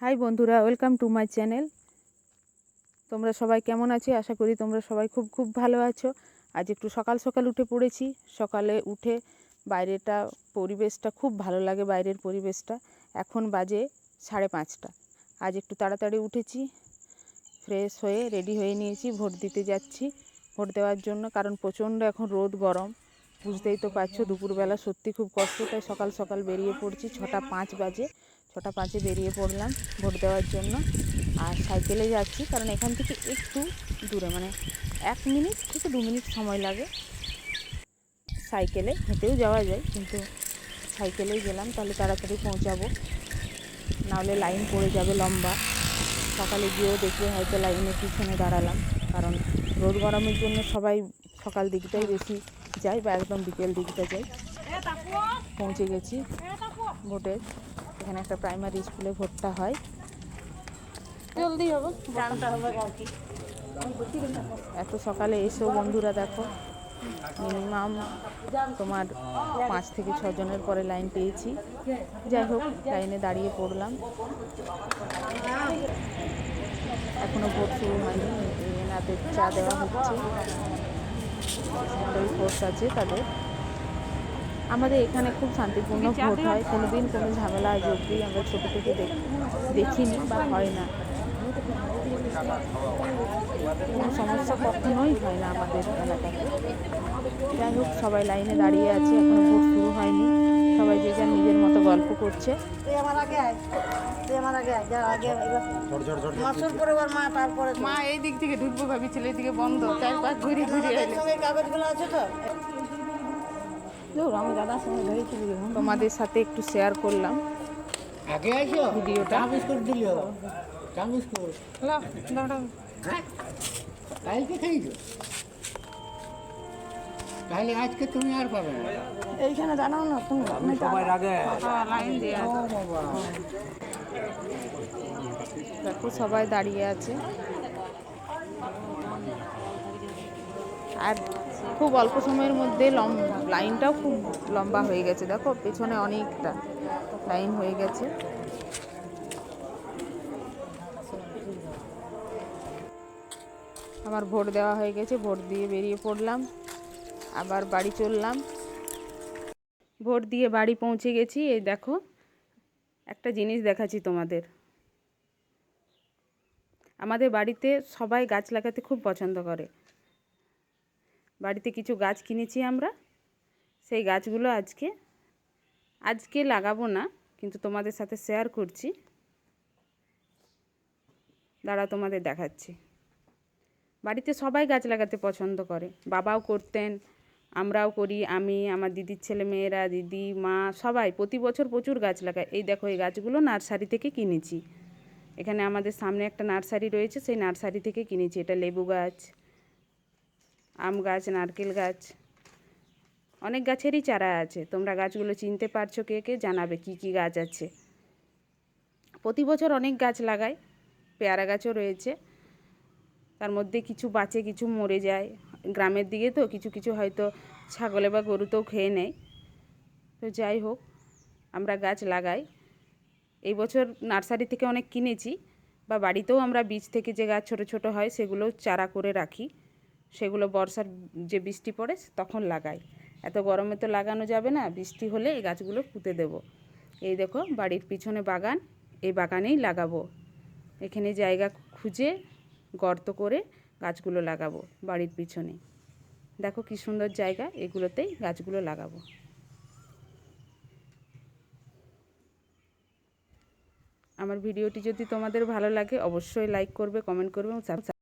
High বন্ধুরা, welcome to my channel. তোমরা সবাই কেমন আছো? আশা করি তোমরা সবাই খুব খুব ভালো আছো। আজ একটু সকাল সকাল উঠে পড়েছি। সকালে উঠে বাইরেটা, পরিবেশটা খুব ভালো লাগে, বাইরের পরিবেশটা। এখন বাজে সাড়ে পাঁচটা। আজ একটু তাড়াতাড়ি উঠেছি, ফ্রেশ হয়ে, রেডি হয়ে নিয়েছি, ভোট দিতে যাচ্ছি। ভোট দেওয়ার জন্য, কারণ প্রচণ্ড এখন রোদ, গরম। বুঝতেই তো পারছ, দুপুরবেলা সত্যি খুব কষ্ট, তাই সকাল সকাল বেরিয়ে পড়ছি, ছটা পাঁচ বাজে। ছটা পাঁচে বেরিয়ে পড়লাম ভোট দেওয়ার জন্য। আর সাইকেলে যাচ্ছি কারণ এখান থেকে একটু দূরে মানে এক মিনিট থেকে দু মিনিট সময় লাগে। সাইকেলে হেঁটেও যাওয়া যায়, কিন্তু সাইকেলেই গেলাম, তাহলে তাড়াতাড়ি পৌঁছাবো। নাহলে লাইন পড়ে যাবে লম্বা। সকালে গিয়েও দেখবে হয়তো লাইনের পিছনে দাঁড়ালাম, কারণ রোদ গরমের জন্য সবাই সকাল দিকটাই বেশি যায় বা একদম বিকেল দিকটা যায়। পৌঁছে গেছি ভোটের। এখানে একটা প্রাইমারি স্কুলে ভোটটা হয়। জলদি হবে। জানতে হবে আর কি এত সকালে এসো বন্ধুরা দেখো। মিনিমাম তোমার পাঁচ থেকে ছজনের পরে লাইন পেয়েছি। যাই হোক লাইনে দাঁড়িয়ে পড়লাম। এখনও ভোট শুরু হয়নি। এনাদের চা দেওয়া হচ্ছে। আছে তাদের। আমাদের এখানে খুব শান্তিপূর্ণ ভোট হয়। কোনোদিন কোনো ঝামেলা আজ আমরা ছোটো থেকে দেখ- দেখিনি বা হয় না। কোনো সমস্যা কখনোই হয় না আমাদের এলাকাতে। যাই হোক সবাই লাইনে দাঁড়িয়ে আছে এখনও ভোট শুরু হয়নি। সবাই যে যার নিজের মতো গল্প করছে। তুই আমার আগে আয়। তুই আমার আগে আয়। যা আগে এবার মাসুর পরে ওর মা তারপরে মা এই দিক থেকে ঢুকবো ভাবিছিল দিকে বন্ধ। চারপাশ ঘুরে ঘুরে কাগজগুলো আছে তো? তোমাদের সাথে একটু শেয়ার করলাম। আগে আইসো। ভিডিওটা। চা বিস্কুট দিলিও চা বিস্কুট। দাঁড়াও। কালকে খাইছো তাহলে আজকে তুমি আর পাবে না। এইখানে দাঁড়াও না তুমি সবার আগে হ্যাঁ, লাইন দিয়ে। দেখো সবাই দাঁড়িয়ে আছে। আর খুব অল্প সময়ের মধ্যে লম, লাইনটাও খুব লম্বা হয়ে গেছে, দেখো, পেছনে অনেকটা লাইন হয়ে গেছে। আমার ভোট দেওয়া হয়ে গেছে, ভোট দিয়ে বেরিয়ে পড়লাম, আবার বাড়ি চললাম। ভোট দিয়ে বাড়ি পৌঁছে গেছি, এই দেখো, একটা জিনিস দেখাচ্ছি তোমাদের। আমাদের বাড়িতে সবাই গাছ লাগাতে খুব পছন্দ করে। বাড়িতে কিছু গাছ কিনেছি আমরা। সেই গাছগুলো আজকে আজকে লাগাবো না, কিন্তু তোমাদের সাথে শেয়ার করছি। দাঁড়া, তোমাদের দেখাচ্ছি। বাড়িতে সবাই গাছ লাগাতে পছন্দ করে। বাবাও করতেন, আমরাও করি, আমি, আমার দিদির ছেলে মেয়েরা, দিদি, মা, সবাই প্রতি বছর প্রচুর গাছ লাগায়। এই দেখো, এই গাছগুলো নার্সারি থেকে কিনেছি। এখানে আমাদের সামনে একটা নার্সারি রয়েছে, সেই নার্সারি থেকে কিনেছি। এটা লেবু গাছ আম গাছ, নারকেল গাছ, অনেক গাছেরই চারা আছে। তোমরা গাছগুলো চিনতে পারছ কে কে, জানাবে কি কি গাছ আছে। প্রতি বছর অনেক গাছ লাগাই, পেয়ারা গাছও রয়েছে। তার মধ্যে কিছু বাঁচে, কিছু মরে যায়। গ্রামের দিকে তো কিছু কিছু হয়তো ছাগলে বা গরুতেও খেয়ে নেয়। তো যাই হোক, আমরা গাছ লাগাই। এই বছর নার্সারি থেকে অনেক কিনেছি বা বাড়িতেও আমরা বীজ থেকে যে গাছ ছোট ছোট হয়, সেগুলো চারা করে রাখি। সেগুলো বর্ষার যে বৃষ্টি পড়ে তখন লাগাই। এত গরমে তো লাগানো যাবে না, বৃষ্টি হলে এই গাছগুলো পুঁতে দেব। এই দেখো বাড়ির পিছনে বাগান, এই বাগানেই লাগাবো। এখানে জায়গা খুঁজে গর্ত করে গাছগুলো লাগাবো বাড়ির পিছনে। দেখো কি সুন্দর জায়গা, এগুলোতেই গাছগুলো লাগাবো। আমার ভিডিওটি যদি তোমাদের ভালো লাগে, অবশ্যই লাইক করবে, কমেন্ট করবে এবং